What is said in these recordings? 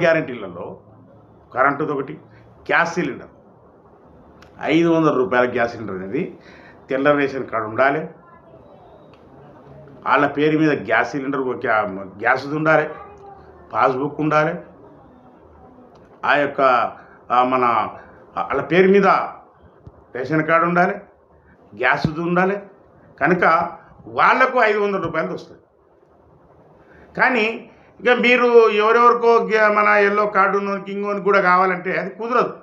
గ్యారంటీలలో కరెంటుది ఒకటి gas cylinder. ఐదు వందల రూపాయల గ్యాస్ సిలిండర్ అనేది తెల్ల రేషన్ కార్డు ఉండాలి. వాళ్ళ పేరు మీద గ్యాస్ సిలిండర్ గ్యా- గ్యాస్ది ఉండాలి. పాస్బుక్ ఉండాలి. ఆ యొక్క మన వాళ్ళ పేరు మీద రేషన్ కార్డు ఉండాలి. గ్యాస్ది ఉండాలి. కనుక వాళ్ళకు ఐదు వందల రూపాయలు వస్తుంది. కానీ ఇక మీరు ఎవరెవరికో మన ఎల్లో కార్డు కింగ్ కూడా కావాలంటే అది కుదరదు.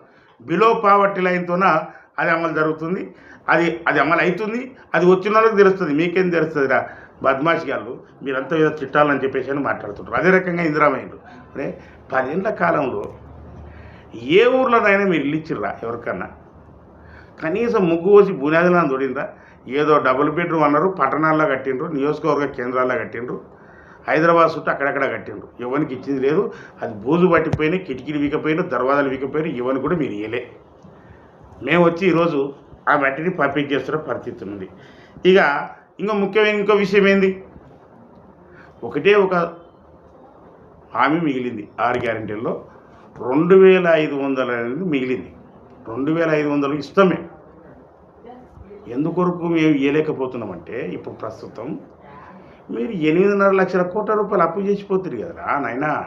బిలో పావర్టీ లైన్తోన అది అమలు జరుగుతుంది. అది అది అమలు అవుతుంది. అది వచ్చిన వాళ్ళకి తెలుస్తుంది. మీకేం తెలుస్తుంది రా బద్మాషి గారు మీరంతా ఏదో తిట్టాలని చెప్పేసి అని మాట్లాడుతుంటారు. అదే రకంగా ఇందిరామయ్యుడు. అంటే పదేళ్ళ కాలంలో ఏ ఊర్లోనైనా మీరు ఇల్లు ఇచ్చిర్రా ఎవరికన్నా? కనీసం ముగ్గు పోసి బునాదిలా తోడిండ్రా? ఏదో డబుల్ బెడ్రూమ్ అన్నారు పట్టణాల్లో కట్టిండ్రు నియోజకవర్గ కేంద్రాల్లో కట్టిండ్రు. హైదరాబాద్ చుట్టూ అక్కడక్కడ కట్టిండ్రు. ఎవరికి ఇచ్చింది లేదు. అది బూజు పట్టిపోయినా కిటికీలు వీకపోయినా దర్వాజాలు వీకపోయినా ఇవన్నీ కూడా మీరు ఇయ్యలే. మేము వచ్చి ఈరోజు ఆ మట్టిని పంపించేస్తున్న పరిస్థితి ఉంది. ఇక ఇంకో ముఖ్యమైన ఇంకో విషయం ఏంది? ఒకటే ఒక హామీ మిగిలింది ఆరు గ్యారెంటీల్లో. రెండు వేల ఐదు వందలు అనేది మిగిలింది. రెండు వేల ఐదు వందలు ఇష్టమే ఎందుకొరకు మేము ఇవ్వలేకపోతున్నామంటే ఇప్పుడు ప్రస్తుతం మీరు ఎనిమిదిన్నర లక్షల కోట్ల రూపాయలు అప్పు చేసిపోతుంది కదరా నాయనా.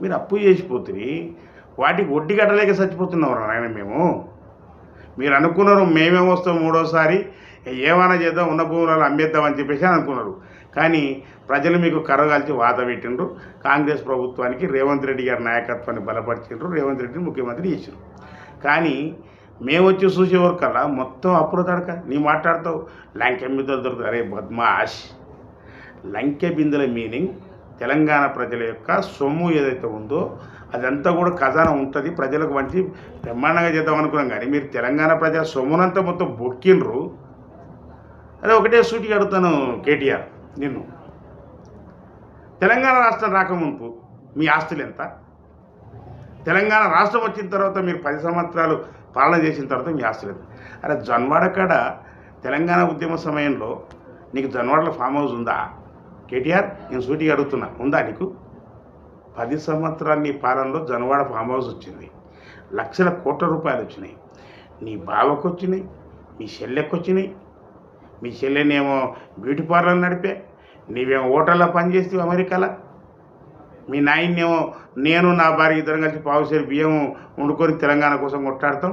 మీరు అప్పు చేసిపోతుంది వాటికి వడ్డీ కట్టలేక చచ్చిపోతున్నాం నాయన మేము. మీరు అనుకున్నారు మేమే వస్తాం మూడోసారి ఏమైనా చేద్దాం ఉన్న భూములలో అమ్మేద్దామని చెప్పేసి అనుకున్నారు. కానీ ప్రజలు మీకు కర్రగాల్చి వాత పెట్టిండ్రు. కాంగ్రెస్ ప్రభుత్వానికి రేవంత్ రెడ్డి గారి నాయకత్వాన్ని బలపరిచిండ్రు రేవంత్ రెడ్డిని ముఖ్యమంత్రి చేసిండ్రు. కానీ మేము వచ్చి చూసేవరకల్లా మొత్తం అప్పుడు తడక నీ మాట్లాడతావు. లంకె బిందెలు దొరుకుతాయి అరే బద్మాష్. లంకె బిందెల మీనింగ్ తెలంగాణ ప్రజల యొక్క సొమ్ము ఏదైతే ఉందో అదంతా కూడా ఖజానా ఉంటుంది. ప్రజలకు మంచి బ్రహ్మాండంగా చేద్దాం అనుకున్నాం కానీ మీరు తెలంగాణ ప్రజల సొమ్మునంతా మొత్తం బొక్కిండ్రు. అదే ఒకటే సూటిగా అడుగుతాను కేటీఆర్ నిన్ను. తెలంగాణ రాష్ట్రం రాకముందు మీ ఆస్తులు ఎంత? తెలంగాణ రాష్ట్రం వచ్చిన తర్వాత మీరు పది సంవత్సరాలు పాలన చేసిన తర్వాత మీ ఆస్తులు అరే జన్వాడ కాడ తెలంగాణ ఉద్యమ సమయంలో నీకు జన్వాడలో ఫామ్ హౌస్ ఉందా? కేటీఆర్ నేను సూటిగా అడుగుతున్నా. ఉందా నీకు? పది సంవత్సరాల నీ పాలనలో జనవాడ ఫామ్ హౌస్ వచ్చింది. లక్షల కోట్ల రూపాయలు వచ్చినాయి. నీ బావకు వచ్చినాయి మీ చెల్లెకు వచ్చినాయి. మీ చెల్లెనేమో బ్యూటీ పార్లర్ నడిపే నీవేమో హోటల్లో పనిచేస్తే అమెరికాలో. మీ నాయన్నేమో నేను నా భార్య ఇద్దరం కలిసి పావుసేరు బియ్యం వండుకొని తెలంగాణ కోసం కొట్లాడతాం.